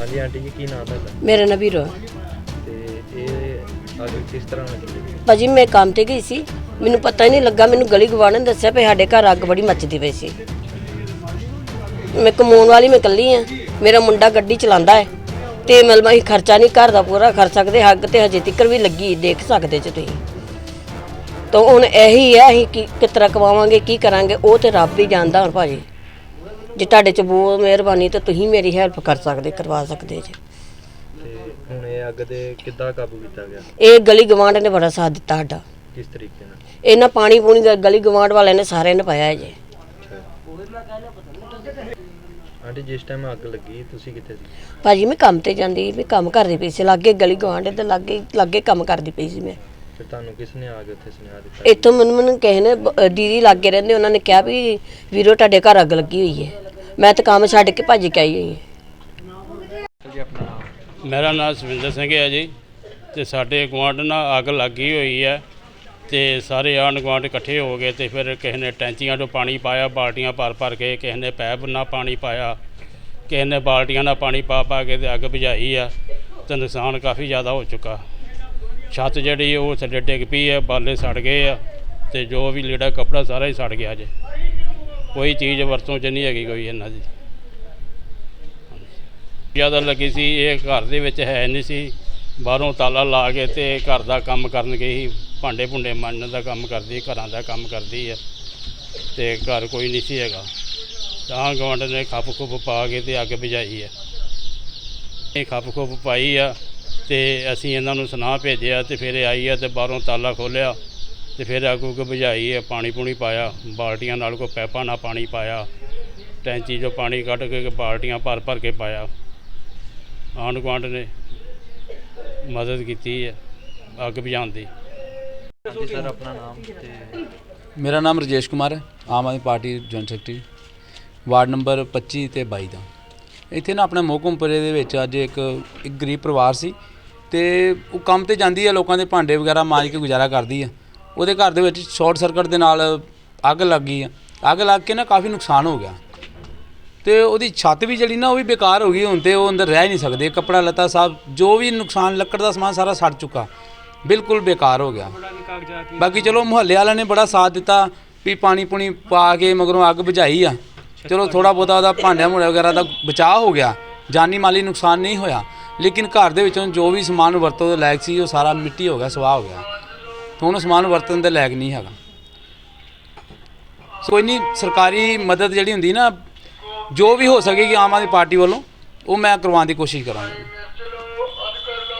ਹਾਂਜੀ ਆਂਟੀ ਜੀ ਕੀ ਨਾਮ ਤੁਹਾਡਾ? ਮੇਰੇ ਨਾਲ ਵੀਰੋ ਤੇ ਇਹ ਅੱਗ ਕਿਸ ਤਰ੍ਹਾਂ ਲੱਗੀ? ਭਾਜੀ ਮੈਂ ਕੰਮ ਤੇ ਗਈ ਸੀ। ਮੈਨੂੰ ਪਤਾ ਹੀ ਨਹੀਂ ਲੱਗਾ ਮੈਨੂੰ ਗਲੀ ਗਵਾਣ ਨੇ ਦੱਸਿਆ ਵੀ ਸਾਡੇ ਘਰ ਅੱਗ ਬੜੀ ਮੱਚਦੀ ਪਈ ਸੀ। ਮੈਂ ਕਮਾਉਣ ਵਾਲੀ ਮੈਂ ਇਕੱਲੀ ਆ ਮੇਰਾ ਮੁੰਡਾ ਗੱਡੀ ਚਲਾਉਂਦਾ ਹੈ। ਤੇ ਮਤਲਬ ਅਸੀਂ ਖਰਚਾ ਨਹੀਂ ਘਰ ਦਾ ਪੂਰਾ ਕਰ ਸਕਦੇ ਅੱਗ ਤੇ ਹਜੇ ਤੱਕ ਵੀ ਲੱਗੀ ਦੇਖ ਸਕਦੇ ਜੇ ਤੁਸੀਂ। ਤਾਂ ਹੁਣ ਇਹੀ ਹੈ ਅਸੀਂ ਕੀ ਕਿਸ ਤਰ੍ਹਾਂ ਕਮਾਵਾਂਗੇ ਕੀ ਕਰਾਂਗੇ ਉਹ ਤੇ ਰੱਬ ਹੀ ਜਾਣਦਾ ਹੁਣ ਭਾਜੀ। ਜੇ ਤੁਹਾਡੇ ਚ ਬਹੁਤ ਮਿਹਰਬਾਨੀ ਤਾਂ ਤੁਸੀਂ ਮੇਰੀ ਹੈਲਪ ਕਰ ਸਕਦੇ ਕਰਵਾ ਸਕਦੇ ਜੇ। ਤੇ ਹੁਣ ਇਹ ਅੱਗ ਦੇ ਕਿੱਦਾਂ ਕਾਬੂ ਕੀਤਾ ਗਿਆ? ਇਹ ਗਲੀ ਗਵਾਂਢ ਨੇ ਬੜਾ ਸਾਥ ਦਿੱਤਾ ਸਾਡਾ। ਕਿਸ ਤਰੀਕੇ ਨਾਲ? ਇਹਨਾਂ ਪਾਣੀ ਪੂਣੀ ਗ- ਗਲੀ ਗਵਾਂਢ ਵਾਲਿਆਂ ਨੇ ਸਾਰਿਆਂ ਨੇ ਪਾਇਆ ਹੈ ਜੀ ਆਂਟੀ ਜਿਸ ਟਾਈਮ ਅੱਗ ਲੱਗੀ ਤੁਸੀਂ ਕਿੱਥੇ ਸੀ? ਭਾਜੀ ਮੈਂ ਕੰਮ ਤੇ ਜਾਂਦੀ ਮੈਂ ਕੰਮ ਕਰਦੀ ਪਈ ਸੀ ਲਾਗੇ ਗਲੀ ਗਵਾਂਢ ਦੇ ਲਾਗੇ ਲਾਗੇ ਕੰਮ ਕਰਦੀ ਪਈ ਸੀ ਮੈਂ। ਫਿਰ ਤੁਹਾਨੂੰ ਕਿਸ ਨੇ ਆ ਕੇ ਉੱਥੇ ਸੁਨੇਹਾ ਦਿੱਤਾ? ਇੱਥੋਂ ਮੈਨੂੰ ਮੈਨੂੰ ਕਿਸੇ ਨੇ ਬ- ਅ, ਦੀਦੀ ਲਾਗੇ ਰਹਿੰਦੇ ਉਹਨਾਂ ਨੇ ਕਿਹਾ ਵੀ ਵੀਰੋ ਤੁਹਾਡੇ ਘਰ ਅੱਗ ਲੱਗੀ ਹੋਈ ਹੈ। ਮੈਂ ਤਾਂ ਕੰਮ ਛੱਡ ਕੇ ਭੱਜ ਕੇ ਆਈ ਹੋਈ ਹਾਂ। ਜੀ ਆਪਣਾ ਨਾਮ ਮੇਰਾ ਨਾਮ ਸਵਿੰਦਰ ਸਿੰਘ ਹੈ ਜੀ ਤੇ ਸਾਡੇ ਗੁਆਂਢ ਨਾਲ ਅੱਗ ਲੱਗੀ ਹੋਈ ਹੈ ਤੇ ਸਾਰੇ ਆਂਢ ਗੁਆਂਢ ਇਕੱਠੇ ਹੋ ਗਏ ਤੇ ਫਿਰ ਕਿਸੇ ਨੇ ਟੈਂਚੀਆਂ 'ਚੋਂ ਪਾਣੀ ਪਾਇਆ, ਬਾਲਟੀਆਂ ਭਰ ਭਰ ਕੇ, ਕਿਸੇ ਨੇ ਪੈਪ ਨਾਲ ਪਾਣੀ ਪਾਇਆ, ਕਿਸੇ ਨੇ ਬਾਲਟੀਆਂ ਨਾਲ ਪਾਣੀ ਪਾ ਪਾ ਕੇ ਤੇ ਅੱਗ ਬੁਝਾਈ ਆ ਤੇ ਨੁਕਸਾਨ ਕਾਫੀ ਜ਼ਿਆਦਾ ਹੋ ਚੁੱਕਾ। ਛੱਤ ਜਿਹੜੀ ਉਹ ਥੱਲੇ ਡਿੱਗ ਪਈ ਹੈ ਬਾਲੇ ਸੜ ਗਏ ਆ ਤੇ ਜੋ ਵੀ ਲੀੜਾ ਕਪੜਾ ਸਾਰਾ ਹੀ ਸੜ ਗਿਆ ਜੇ। ਕੋਈ ਚੀਜ਼ ਵਰਤੋਂ 'ਚ ਨਹੀਂ ਹੈਗੀ ਕੋਈ ਇਹਨਾਂ ਦੀ। ਜ਼ਿਆਦਾ ਲੱਗੀ ਸੀ, ਇਹ ਘਰ ਦੇ ਵਿੱਚ ਹੈ ਨਹੀਂ ਸੀ। ਬਾਹਰੋਂ ਤਾਲਾ ਲਾ ਕੇ ਤੇ ਘਰ ਦਾ ਕੰਮ ਕਰਨ ਗਈ ਭਾਂਡੇ ਭੁੰਡੇ ਮਾਂਜਣ ਦਾ ਕੰਮ ਕਰਦੀ, ਘਰਾਂ ਦਾ ਕੰਮ ਕਰਦੀ ਹੈ। ਤੇ ਘਰ ਕੋਈ ਨਹੀਂ ਸੀ ਹੈਗਾ। ਤਾਂ ਗਵੰਡ ਨੇ ਖੱਪ ਖੁੱਪ ਪਾ ਕੇ ਤੇ ਅੱਗ ਬੁਝਾਈ ਹੈ। ਇਹ ਖੱਪ ਖੁੱਪ ਪਾਈ ਆ ਤੇ ਅਸੀਂ ਇਹਨਾਂ ਨੂੰ ਸੁਨਾਹ ਭੇਜਿਆ ਤੇ ਫਿਰ ਇਹ ਆਈ ਆ ਤੇ ਬਾਹਰੋਂ ਤਾਲਾ ਖੋਲਿਆ ਤੇ ਫਿਰ ਅੱਗ ਉੱਗ ਬੁਝਾਈ ਹੈ ਪਾਣੀ ਪੂਣੀ ਪਾਇਆ ਬਾਲਟੀਆਂ ਨਾਲ ਕੋਈ ਪੈਪਾਂ ਨਾਲ ਪਾਣੀ ਪਾਇਆ ਟੈਂਚੀ 'ਚੋਂ ਪਾਣੀ ਕੱਢ ਕੇ ਬਾਲਟੀਆਂ ਭਰ ਭਰ ਕੇ ਪਾਇਆ। ਆਂਢ ਗੁਆਂਢ ਨੇ ਮਦਦ ਕੀਤੀ ਹੈ ਅੱਗ ਬੁਝਾਉਣ ਦੀ। ਸਰ ਆਪਣਾ ਨਾਮ ਤੇ ਮੇਰਾ ਨਾਮ ਰਜੇਸ਼ ਕੁਮਾਰ ਹੈ Aam Aadmi Party joint secretary ward number 25 ਤੇ 22 ਦਾ। ਇੱਥੇ ਨਾ ਆਪਣੇ ਮੋਹਕਮਪੁਰੇ ਦੇ ਵਿੱਚ ਅੱਜ ਇੱਕ ਇੱਕ ਗਰੀਬ ਪਰਿਵਾਰ ਸੀ ਤੇ ਉਹ ਕੰਮ ਤੇ ਜਾਂਦੀ ਹੈ ਲੋਕਾਂ ਦੇ ਭਾਂਡੇ ਵਗੈਰਾ ਮਾਂਜ ਕੇ ਗੁਜ਼ਾਰਾ ਕਰਦੀ ਹੈ। ਉਹਦੇ ਘਰ ਦੇ ਵਿੱਚ ਸ਼ਾਰਟ ਸਰਕਟ ਦੇ ਨਾਲ ਅੱਗ ਲੱਗ ਗਈ ਅੱਗ ਲੱਗ ਕੇ ਨਾ ਕਾਫੀ ਨੁਕਸਾਨ ਹੋ ਗਿਆ। ਤੇ ਉਹਦੀ ਛੱਤ ਵੀ ਜਿਹੜੀ ਨਾ ਉਹ ਵੀ ਬੇਕਾਰ ਹੋ ਗਈ ਹੁਣ ਤੇ ਉਹ ਅੰਦਰ ਰਹਿ ਨਹੀਂ ਸਕਦੇ। ਕੱਪੜਾ ਲੱਤਾ ਸਭ ਜੋ ਵੀ ਨੁਕਸਾਨ ਲੱਕੜ ਦਾ ਸਮਾਨ ਸਾਰਾ ਸੜ ਚੁੱਕਾ। ਬਿਲਕੁਲ ਬੇਕਾਰ ਹੋ ਗਿਆ। ਬਾਕੀ ਚਲੋ ਮੁਹੱਲੇ ਵਾਲਿਆਂ ਨੇ ਬੜਾ ਸਾਥ ਦਿੱਤਾ ਵੀ ਪਾਣੀ ਪੁਣੀ ਪਾ ਕੇ ਮਗਰੋਂ ਅੱਗ ਬੁਝਾਈ ਆ। ਚਲੋ ਥੋੜਾ ਬਹੁਤਾ ਉਹਦਾ ਭਾਂਡਿਆਂ ਮੁੰਡਿਆਂ ਵਗੈਰਾ ਦਾ ਬਚਾਅ ਹੋ ਗਿਆ। ਜਾਨੀ ਮਾਲੀ ਨੁਕਸਾਨ ਨਹੀਂ ਹੋਇਆ। ਲੇਕਿਨ ਘਰ ਦੇ ਵਿੱਚੋਂ ਜੋ ਵੀ ਸਮਾਨ ਵਰਤੋਂ ਦੇ ਲਾਇਕ ਸੀ ਉਹ ਸਾਰਾ ਮਿੱਟੀ ਹੋ ਗਿਆ, ਸਵਾਹ ਹੋ ਗਿਆ। ਹੁਣ ਉਹ ਸਮਾਨ ਵਰਤਣ ਦੇ ਲਾਇਕ ਨਹੀਂ ਹੈਗਾ। ਸੋ ਕੋਈ ਸਰਕਾਰੀ ਮਦਦ ਜਿਹੜੀ ਹੁੰਦੀ ਨਾ, ਜੋ ਵੀ ਹੋ ਸਕੇਗੀ ਆਮ ਆਦਮੀ ਪਾਰਟੀ ਵੱਲੋਂ, ਉਹ ਮੈਂ ਕਰਵਾਉਣ ਦੀ ਕੋਸ਼ਿਸ਼ ਕਰਾਂਗਾ।